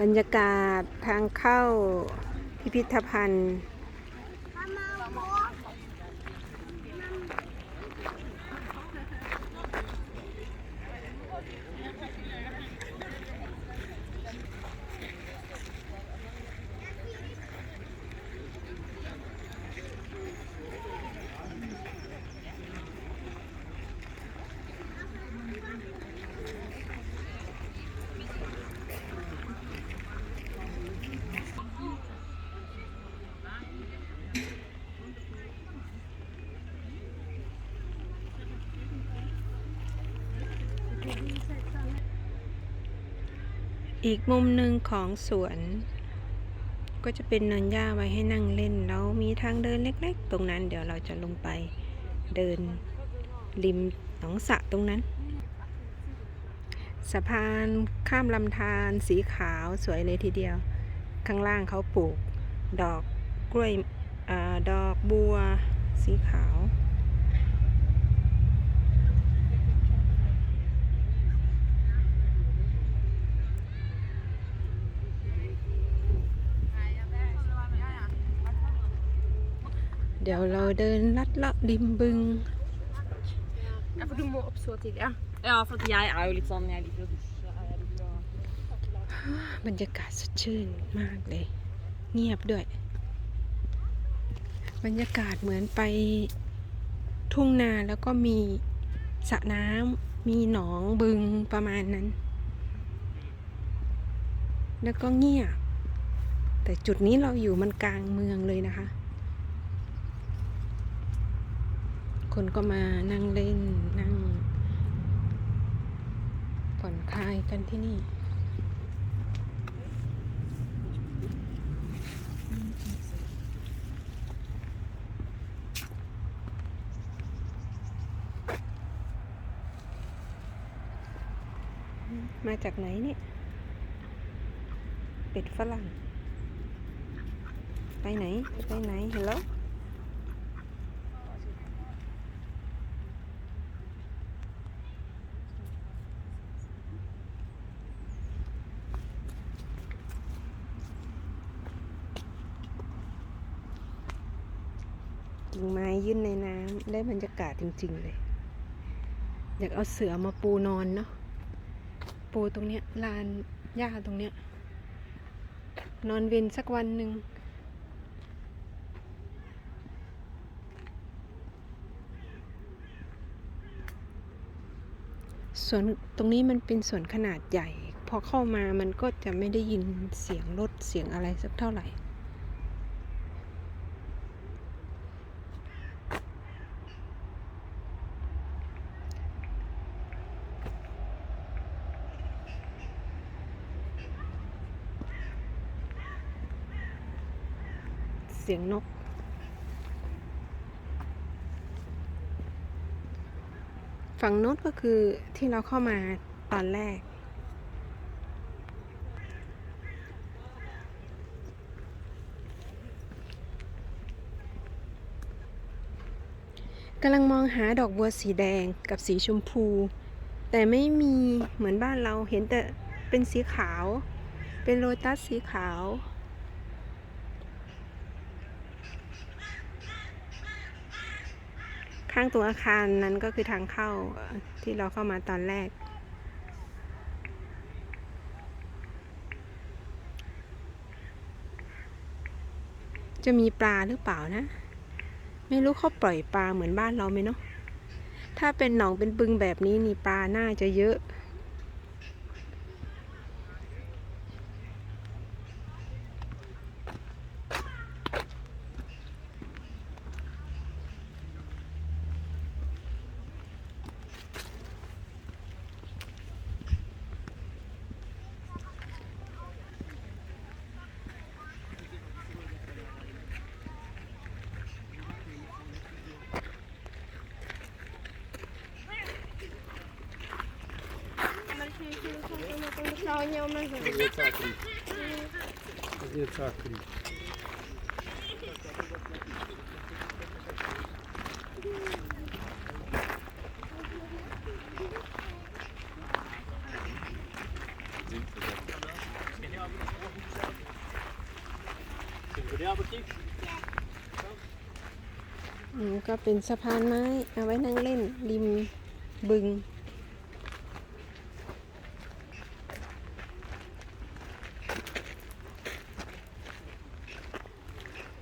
บรรยากาศทางเข้าพิพิธภัณฑ์ อีกมุมหนึ่งของสวน ก็จะเป็นเนินหญ้าไว้ให้นั่งเล่น แล้วมีทางเดินเล็ก ๆ ตรงนั้น เดี๋ยวเราจะลงไปเดินริมหนองสะตรงนั้น สะพานข้ามลำธารสีขาวสวยเลยทีเดียว ข้างล่างเขาปลูก ดอกกล้วยอดอกบัวสีขาว เดี๋ยวเราเดินลัดเลาะริมบึง Ja, for du må opp så tidlig, ja. Ja, for at jeg er jo litt sånn Jeg liker å dusje. Jeg liker å บรรยากาศสดชื่นมากเลย เงียบด้วย บรรยากาศเหมือนไปทุ่งนาแล้วก็มีสระน้ำมีหนองบึงประมาณนั้น แล้วก็เงียบ แต่จุดนี้เราอยู่มันกลางเมืองเลยนะคะ คนก็มานั่งเล่นนั่งผ่อนคลายกันที่นี่มาจากไหนเนี่ย เป็ดฝรั่ง ไปไหน ไปไหน เห็นแล้ว กิ่งไม้ยื่นในน้ำได้บรรยากาศจริง ๆ เลย อยากเอาเสือมาปูนอนเนาะปูตรงเนี้ยลานหญ้าตรงเนี้ย นอนเวนสักวันหนึ่งสวนตรงนี้มันเป็นสวนขนาดใหญ่ พอเข้ามามันก็จะไม่ได้ยินเสียงรถเสียงอะไรสักเท่าไหร่ เสียงนก ฝั่งโน้นก็คือที่เราเข้ามาตอนแรก กำลังมองหาดอกบัวสีแดงกับสีชมพู แต่ไม่มีเหมือนบ้านเราเห็นแต่เป็นสีขาว เป็นโลตัสสีขาว ข้างตัวอาคารนั้นก็คือทางเข้าที่เราเข้ามาตอนแรก จะมีปลาหรือเปล่านะ ไม่รู้เขาปล่อยปลาเหมือนบ้านเราไหมเนาะถ้าเป็นหนองเป็นบึงแบบนี้นี่ปลาน่าจะเยอะ ก็เป็นสะพานไม้ เอาไว้นั่งเล่นริมบึง